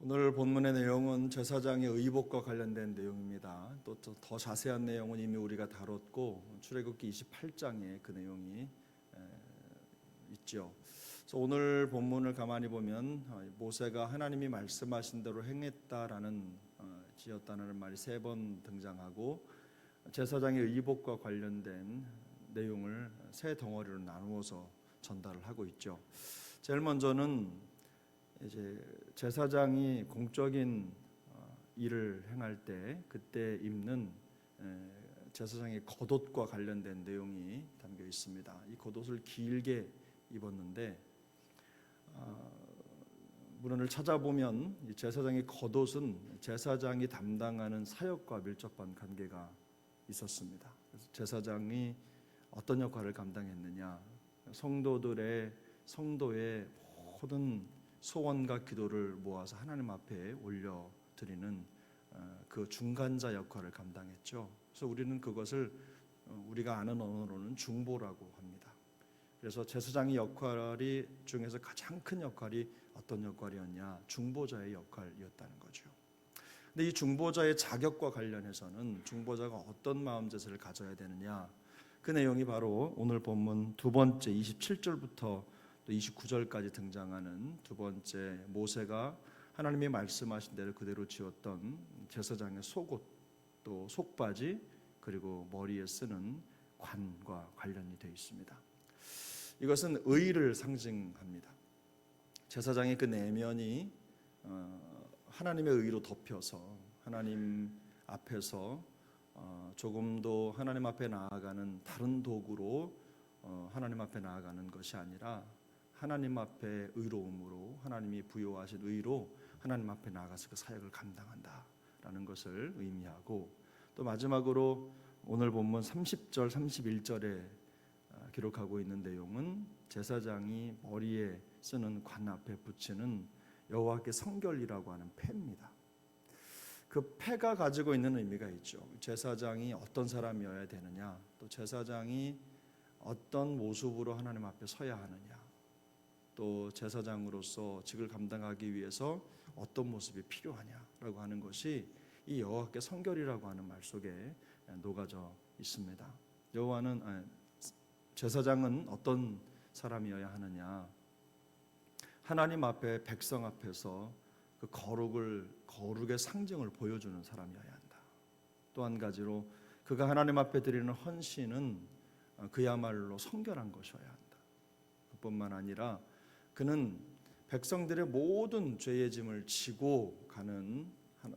오늘 본문의 내용은 제사장의 의복과 관련된 내용입니다. 또 더 자세한 내용은 이미 우리가 다뤘고 출애굽기 28장에 그 내용이 에, 있죠. 그래서 오늘 본문을 가만히 보면 어, 모세가 하나님이 말씀하신 대로 행했다라는 어, 지었다는 말이 세 번 등장하고 제사장의 의복과 관련된 내용을 세 덩어리로 나누어서 전달을 하고 있죠. 제일 먼저는 이제 제사장이 공적인 어, 일을 행할 때 그때 입는 에, 제사장의 겉옷과 관련된 내용이 담겨 있습니다. 이 겉옷을 길게 입었는데 어, 문헌을 찾아보면 이 제사장의 겉옷은 제사장이 담당하는 사역과 밀접한 관계가 있었습니다. 제사장이 어떤 역할을 감당했느냐? 성도들의 성도의 모든 소원과 기도를 모아서 하나님 앞에 올려 드리는 어, 그 중간자 역할을 감당했죠. 그래서 우리는 그것을 어, 우리가 아는 언어로는 중보라고 합니다. 그래서 제사장의 역할이 중에서 가장 큰 역할이 어떤 역할이었냐? 중보자의 역할이었다는 거죠. 근데 이 중보자의 자격과 관련해서는 중보자가 어떤 마음제세를 가져야 되느냐? 그 내용이 바로 오늘 본문 두 번째 27절부터 또 29절까지 등장하는 두 번째 모세가 하나님이 말씀하신 대로 그대로 지었던 제사장의 속옷 또 속바지 그리고 머리에 쓰는 관과 관련이 되어 있습니다. 이것은 의를 상징합니다. 제사장의 그 내면이 어, 하나님의 의로 덮여서 하나님 앞에서 어, 조금도 하나님 앞에 나아가는 다른 도구로 어, 하나님 앞에 나아가는 것이 아니라 하나님 앞에 의로움으로 하나님이 부여하신 의로 하나님 앞에 나아가서 그 사역을 감당한다라는 것을 의미하고 또 마지막으로 오늘 본문 30절 31절에 아, 기록하고 있는 내용은 제사장이 머리에 쓰는 관 앞에 붙이는 여호와께 성결이라고 하는 패입니다. 그 패가 가지고 있는 의미가 있죠. 제사장이 어떤 사람이어야 되느냐, 또 제사장이 어떤 모습으로 하나님 앞에 서야 하느냐, 또 제사장으로서 직을 감당하기 위해서 어떤 모습이 필요하냐라고 하는 것이 이 여호와께 성결이라고 하는 말 속에 녹아져 있습니다. 여호와는 아니, 제사장은 어떤 사람이어야 하느냐? 하나님 앞에 백성 앞에서 그 거룩을 거룩의 상징을 보여주는 사람이어야 한다. 또 한 가지로 그가 하나님 앞에 드리는 헌신은 어, 그야말로 성결한 것이어야 한다. 그뿐만 아니라 그는 백성들의 모든 죄의 짐을 지고 가는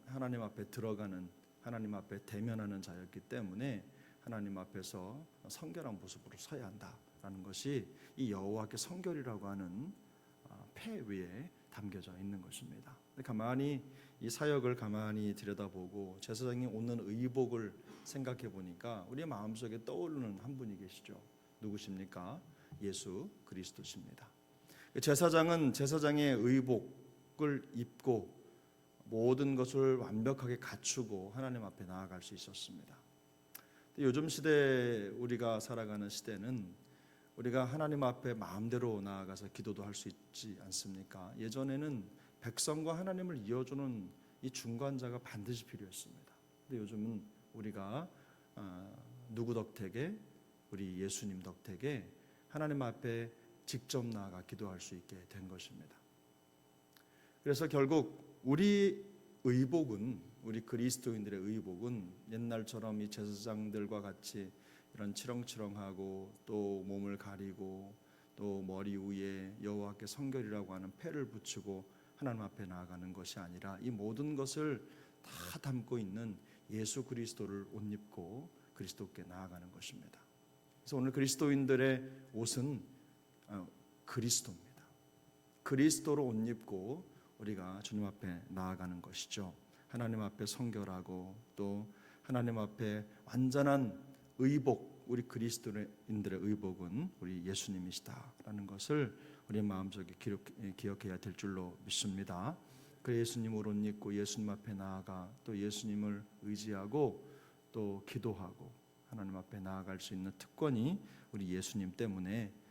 하나님 앞에 들어가는 하나님 앞에 대면하는 자였기 때문에 하나님 앞에서 성결한 모습으로 서야 한다라는 것이 이 여호와께 성결이라고 하는 어, 폐 위에 담겨져 있는 것입니다. 가만히 이 사역을 가만히 들여다보고 제사장이 오는 의복을 생각해 보니까 우리 마음속에 떠오르는 한 분이 계시죠. 누구십니까? 예수 그리스도십니다. 제사장은 제사장의 의복을 입고 모든 것을 완벽하게 갖추고 하나님 앞에 나아갈 수 있었습니다. 요즘 시대 우리가 살아가는 시대는 우리가 하나님 앞에 마음대로 나아가서 기도도 할 수 있지 않습니까? 예전에는 백성과 하나님을 이어주는 이 중간자가 반드시 필요했습니다. 근데 요즘은 우리가 어, 누구 덕택에 우리 예수님 덕택에 하나님 앞에 직접 나아가 기도할 수 있게 된 것입니다. 그래서 결국 우리 의복은 우리 그리스도인들의 의복은 옛날처럼 이 제사장들과 같이 이런 치렁치렁하고 또 몸을 가리고 또 머리 위에 여호와께 성결이라고 하는 패를 붙이고 하나님 앞에 나아가는 것이 아니라 이 모든 것을 다 담고 있는 예수 그리스도를 옷 입고 그리스도께 나아가는 것입니다. 그래서 오늘 그리스도인들의 옷은 어, 그리스도입니다. 그리스도로 옷 입고 우리가 주님 앞에 나아가는 것이죠. 하나님 앞에 성결하고 또 하나님 앞에 완전한 의복, 우리 그리스도인들의 의복은 우리 예수님이시다라는 것을 우리 마음속에 기록, 기억해야 될 줄로 믿습니다. 그 예수님을 옷 입고 예수님 앞에 나아가 또 예수님을 의지하고 또 기도하고 하나님 앞에 나아갈 수 있는 특권이 우리 예수님 때문에 아,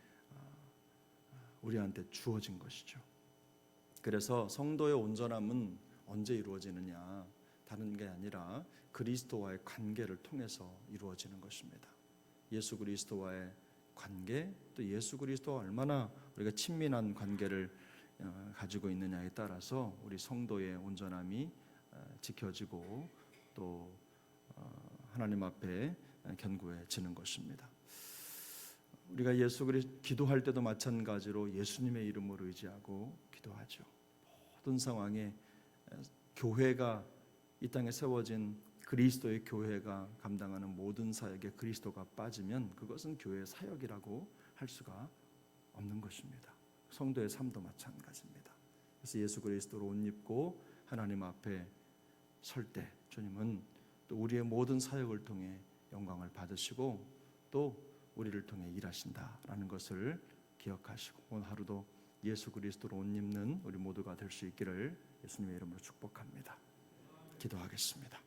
우리한테 주어진 것이죠. 그래서 성도의 온전함은 언제 이루어지느냐? 다른 게 아니라 그리스도와의 관계를 통해서 이루어지는 것입니다. 예수 그리스도와의 관계 또 예수 그리스도와 얼마나 우리가 친밀한 관계를 어, 가지고 있느냐에 따라서 우리 성도의 온전함이 어, 지켜지고 또 어, 하나님 앞에 견고해지는 것입니다. 우리가 예수 그리 기도할 때도 마찬가지로 예수님의 이름으로 의지하고 기도하죠. 모든 상황에 교회가 이 땅에 세워진 그리스도의 교회가 감당하는 모든 사역에 그리스도가 빠지면 그것은 교회의 사역이라고 할 수가 없는 것입니다. 성도의 삶도 마찬가지입니다. 그래서 예수 그리스도로 옷 입고 하나님 앞에 설 때 주님은 또 우리의 모든 사역을 통해 영광을 받으시고 또 우리를 통해 일하신다라는 것을 기억하시고 오늘 하루도 예수 그리스도로 옷 입는 우리 모두가 될 수 있기를 예수님의 이름으로 축복합니다. 기도하겠습니다.